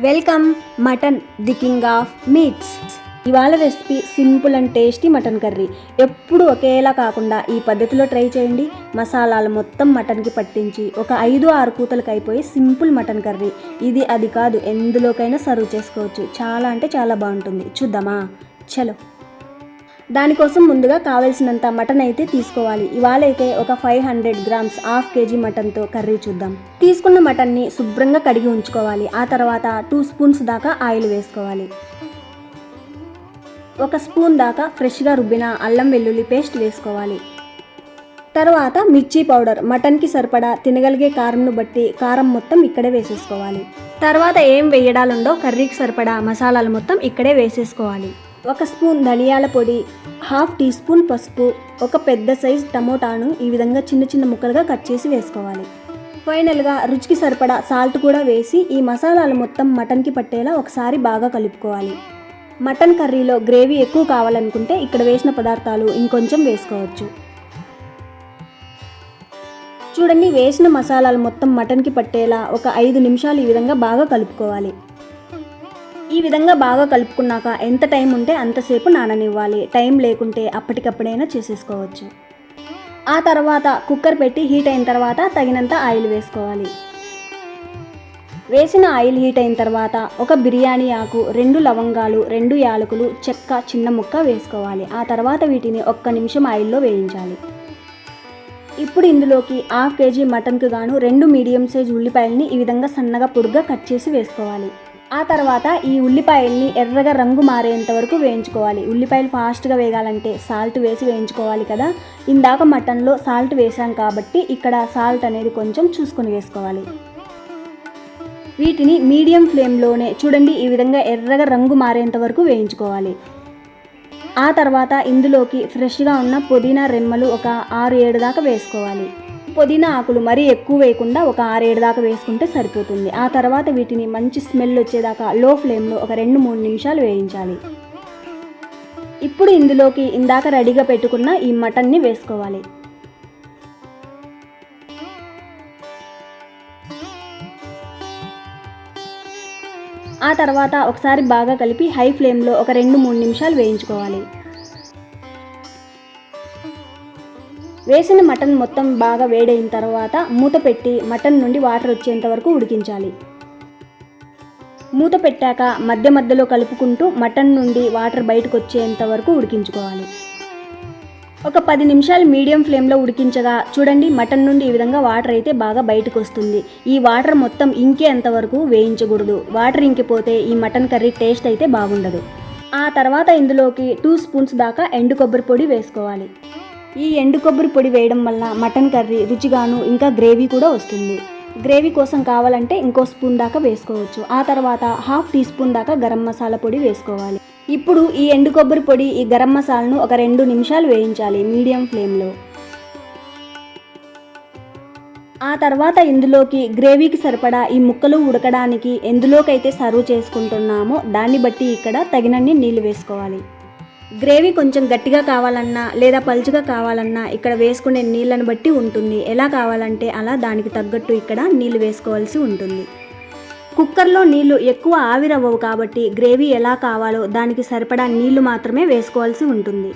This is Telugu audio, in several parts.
Welcome. Mutton the king of meats. ఇవాళ recipe simple and tasty mutton curry. ఎప్పుడు ఒకేలా కాకుండా ఈ పద్ధతిలో ట్రై చేయండి. మసాలాలు మొత్తం మటన్కి పట్టించి ఒక ఐదు ఆరు కూతలకు అయిపోయి సింపుల్ మటన్ కర్రీ. ఇది అది కాదు ఎందులోకైనా సర్వ్ చేసుకోవచ్చు. చాలా అంటే చాలా బాగుంటుంది. చూద్దామా? చలో. దానికోసం ముందుగా కావలసినంత మటన్ అయితే తీసుకోవాలి. ఇవాళ అయితే ఒక five hundred grams half KG మటన్తో curry చూద్దాం. తీసుకున్న మటన్ని శుభ్రంగా కడిగి ఉంచుకోవాలి. ఆ తర్వాత టూ స్పూన్స్ దాకా ఆయిల్ వేసుకోవాలి. ఒక స్పూన్ దాకా ఫ్రెష్గా రుబ్బిన అల్లం వెల్లుల్లి పేస్ట్ వేసుకోవాలి. తర్వాత మిర్చి పౌడర్ మటన్కి సరిపడా తినగలిగే కారంను బట్టి కారం మొత్తం ఇక్కడే వేసేసుకోవాలి. తర్వాత ఏం వేయడాలుండో కర్రీకి సరిపడా మసాలాలు మొత్తం ఇక్కడే వేసేసుకోవాలి. ఒక స్పూన్ ధనియాల పొడి హాఫ్ టీ స్పూన్ పసుపు ఒక పెద్ద సైజ్ టమోటాను ఈ విధంగా చిన్న చిన్న ముక్కలుగా కట్ చేసి వేసుకోవాలి. ఫైనల్గా రుచికి సరిపడా సాల్ట్ కూడా వేసి ఈ మసాలాలు మొత్తం మటన్కి పట్టేలా ఒకసారి బాగా కలుపుకోవాలి. మటన్ కర్రీలో గ్రేవీ ఎక్కువ కావాలనుకుంటే ఇక్కడ వేసిన పదార్థాలు ఇంకొంచెం వేసుకోవచ్చు. చూడండి వేసిన మసాలాలు మొత్తం మటన్కి పట్టేలా ఒక ఐదు నిమిషాలు ఈ విధంగా బాగా కలుపుకోవాలి. ఈ విధంగా బాగా కలుపుకున్నాక ఎంత టైం ఉంటే అంతసేపు నాననివ్వాలి. టైం లేకుంటే అప్పటికప్పుడైనా చేసేసుకోవచ్చు. ఆ తర్వాత కుక్కర్ పెట్టి హీట్ అయిన తర్వాత తగినంత ఆయిల్ వేసుకోవాలి. వేసిన ఆయిల్ హీట్ అయిన తర్వాత ఒక బిర్యానీ ఆకు రెండు లవంగాలు రెండు యాలకులు చెక్క చిన్న ముక్క వేసుకోవాలి. ఆ తర్వాత వీటిని ఒక్క నిమిషం ఆయిల్లో వేయించాలి. ఇప్పుడు ఇందులోకి హాఫ్ కేజీ మటన్కు గాను రెండు మీడియం సైజ్ ఉల్లిపాయల్ని ఈ విధంగా సన్నగా పొడుగ్గా కట్ చేసి వేసుకోవాలి. ఆ తర్వాత ఈ ఉల్లిపాయల్ని ఎర్రగా రంగు మారేంత వరకు వేయించుకోవాలి. ఉల్లిపాయలు ఫాస్ట్గా వేగాలంటే సాల్ట్ వేసి వేయించుకోవాలి కదా. ఇందాక మటన్లో సాల్ట్ వేసాం కాబట్టి ఇక్కడ సాల్ట్ అనేది కొంచెం చూసుకొని వేసుకోవాలి. వీటిని మీడియం ఫ్లేమ్లోనే చూడండి ఈ విధంగా ఎర్రగా రంగు మారేంత వరకు వేయించుకోవాలి. ఆ తర్వాత ఇందులోకి ఫ్రెష్గా ఉన్న పుదీనా రెమ్మలు ఒక ఆరు ఏడు దాకా వేసుకోవాలి. పుదీనా ఆకులు మరీ ఎక్కువ వేయకుండా ఒక ఆరేడు దాకా వేసుకుంటే సరిపోతుంది. ఆ తర్వాత వీటిని మంచి స్మెల్ వచ్చేదాకా లో ఫ్లేమ్లో ఒక రెండు మూడు నిమిషాలు వేయించాలి. ఇప్పుడు ఇందులోకి ఇందాక రెడీగా పెట్టుకున్న ఈ మటన్ని వేసుకోవాలి. ఆ తర్వాత ఒకసారి బాగా కలిపి హై ఫ్లేమ్లో ఒక రెండు మూడు నిమిషాలు వేయించుకోవాలి. వేసిన మటన్ మొత్తం బాగా వేడైన తర్వాత మూత పెట్టి మటన్ నుండి వాటర్ వచ్చేంత వరకు ఉడికించాలి. మూత పెట్టాక మధ్య మధ్యలో కలుపుకుంటూ మటన్ నుండి వాటర్ బయటకు వచ్చేంత వరకు ఉడికించుకోవాలి. ఒక పది నిమిషాలు మీడియం ఫ్లేమ్లో ఉడికించగా చూడండి మటన్ నుండి ఈ విధంగా వాటర్ అయితే బాగా బయటకు వస్తుంది. ఈ వాటర్ మొత్తం ఇంకేంత వరకు వేయించకూడదు. వాటర్ ఇంకిపోతే ఈ మటన్ కర్రీ టేస్ట్ అయితే బాగుండదు. ఆ తర్వాత ఇందులోకి టూ స్పూన్స్ దాకా ఎండు కొబ్బరి పొడి వేసుకోవాలి. ఈ ఎండు కొబ్బరి పొడి వేయడం వల్ల మటన్ కర్రీ రుచిగాను ఇంకా గ్రేవీ కూడా వస్తుంది. గ్రేవీ కోసం కావాలంటే ఇంకో స్పూన్ దాకా వేసుకోవచ్చు. ఆ తర్వాత హాఫ్ టీ స్పూన్ దాకా గరం మసాలా పొడి వేసుకోవాలి. ఇప్పుడు ఈ ఎండు కొబ్బరి పొడి ఈ గరం మసాలాను ఒక రెండు నిమిషాలు వేయించాలి మీడియం ఫ్లేమ్లో. ఆ తర్వాత ఇందులోకి గ్రేవీకి సరిపడా ఈ ముక్కలు ఉడకడానికి ఎందులోకైతే సర్వ్ చేసుకుంటున్నామో దాన్ని బట్టి ఇక్కడ తగినన్ని నీళ్ళు వేసుకోవాలి. గ్రేవీ కొంచెం గట్టిగా కావాలన్నా లేదా పలుచగా కావాలన్నా ఇక్కడ వేసుకునే నీళ్ళను బట్టి ఉంటుంది. ఎలా కావాలంటే అలా దానికి తగ్గట్టు ఇక్కడ నీళ్ళు వేసుకోవాల్సి ఉంటుంది. కుక్కర్లో నీళ్ళు ఎక్కువ ఆవిరవ్వవు కాబట్టి గ్రేవీ ఎలా కావాలో దానికి సరిపడా నీళ్ళు మాత్రమే వేసుకోవాల్సి ఉంటుంది.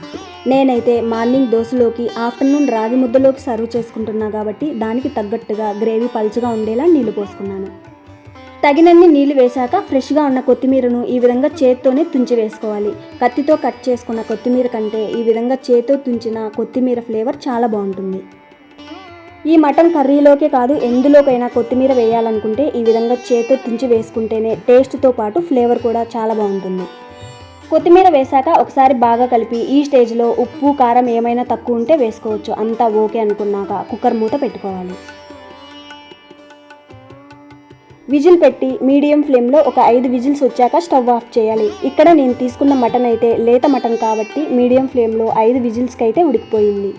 నేనైతే మార్నింగ్ దోశలోకి ఆఫ్టర్నూన్ రాగి ముద్దలోకి సర్వ్ చేసుకుంటున్నా కాబట్టి దానికి తగ్గట్టుగా గ్రేవీ పలుచగా ఉండేలా నీళ్ళు పోసుకున్నాను. తగినన్ని నీళ్ళు వేశాక ఫ్రెష్గా ఉన్న కొత్తిమీరను ఈ విధంగా చేత్తోనే తుంచి వేసుకోవాలి. కత్తితో కట్ చేసుకున్న కొత్తిమీర కంటే ఈ విధంగా చేత్తో తుంచిన కొత్తిమీర ఫ్లేవర్ చాలా బాగుంటుంది. ఈ మటన్ కర్రీలోకే కాదు ఎందులోకైనా కొత్తిమీర వేయాలనుకుంటే ఈ విధంగా చేత్తో తుంచి వేసుకుంటేనే టేస్ట్తో పాటు ఫ్లేవర్ కూడా చాలా బాగుంటుంది. కొత్తిమీర వేశాక ఒకసారి బాగా కలిపి ఈ స్టేజ్లో ఉప్పు కారం ఏమైనా తక్కువ ఉంటే వేసుకోవచ్చు. అంతా ఓకే అనుకున్నాక కుక్కర్ మూత పెట్టుకోవాలి. విజిల్ పెట్టి మీడియం ఫ్లేమ్లో ఒక ఐదు విజిల్స్ వచ్చాక స్టవ్ ఆఫ్ చేయాలి. ఇక్కడ నేను తీసుకున్న మటన్ అయితే లేత మటన్ కాబట్టి మీడియం ఫ్లేమ్లో ఐదు విజిల్స్కి అయితే ఉడికిపోయింది.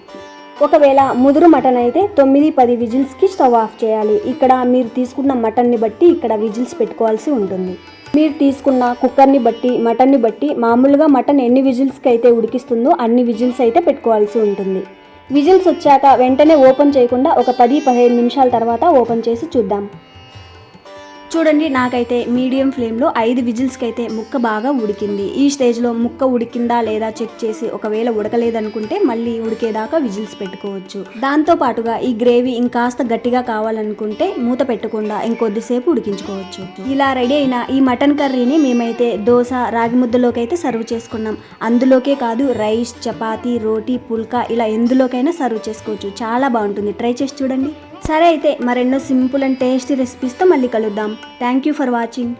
ఒకవేళ ముదురు మటన్ అయితే తొమ్మిది పది విజిల్స్కి స్టవ్ ఆఫ్ చేయాలి. ఇక్కడ మీరు తీసుకున్న మటన్ని బట్టి ఇక్కడ విజిల్స్ పెట్టుకోవాల్సి ఉంటుంది. మీరు తీసుకున్న కుక్కర్ని బట్టి మటన్ని బట్టి మామూలుగా మటన్ ఎన్ని విజిల్స్కి అయితే ఉడికిస్తుందో అన్ని విజిల్స్ అయితే పెట్టుకోవాల్సి ఉంటుంది. విజిల్స్ వచ్చాక వెంటనే ఓపెన్ చేయకుండా ఒక పది పదిహేను నిమిషాల తర్వాత ఓపెన్ చేసి చూద్దాం. చూడండి నాకైతే మీడియం ఫ్లేమ్లో ఐదు విజిల్స్కి అయితే ముక్క బాగా ఉడికింది. ఈ స్టేజ్లో ముక్క ఉడికిందా లేదా చెక్ చేసి ఒకవేళ ఉడకలేదనుకుంటే మళ్ళీ ఉడికేదాకా విజిల్స్ పెట్టుకోవచ్చు. దాంతో పాటుగా ఈ గ్రేవీ ఇంకాస్త గట్టిగా కావాలనుకుంటే మూత పెట్టకుండా ఇంకొద్దిసేపు ఉడికించుకోవచ్చు. ఇలా రెడీ అయిన ఈ మటన్ కర్రీని మేమైతే దోశ రాగి ముద్దలోకి అయితే సర్వ్ చేసుకున్నాం. అందులోకే కాదు రైస్ చపాతీ రోటీ పుల్కా ఇలా ఎందులోకైనా సర్వ్ చేసుకోవచ్చు. చాలా బాగుంటుంది. ట్రై చేసి చూడండి. సరే అయితే మరెన్నో సింపుల్ అండ్ టేస్టీ రెసిపీస్తో మళ్ళీ కలుద్దాం. Thank you for watching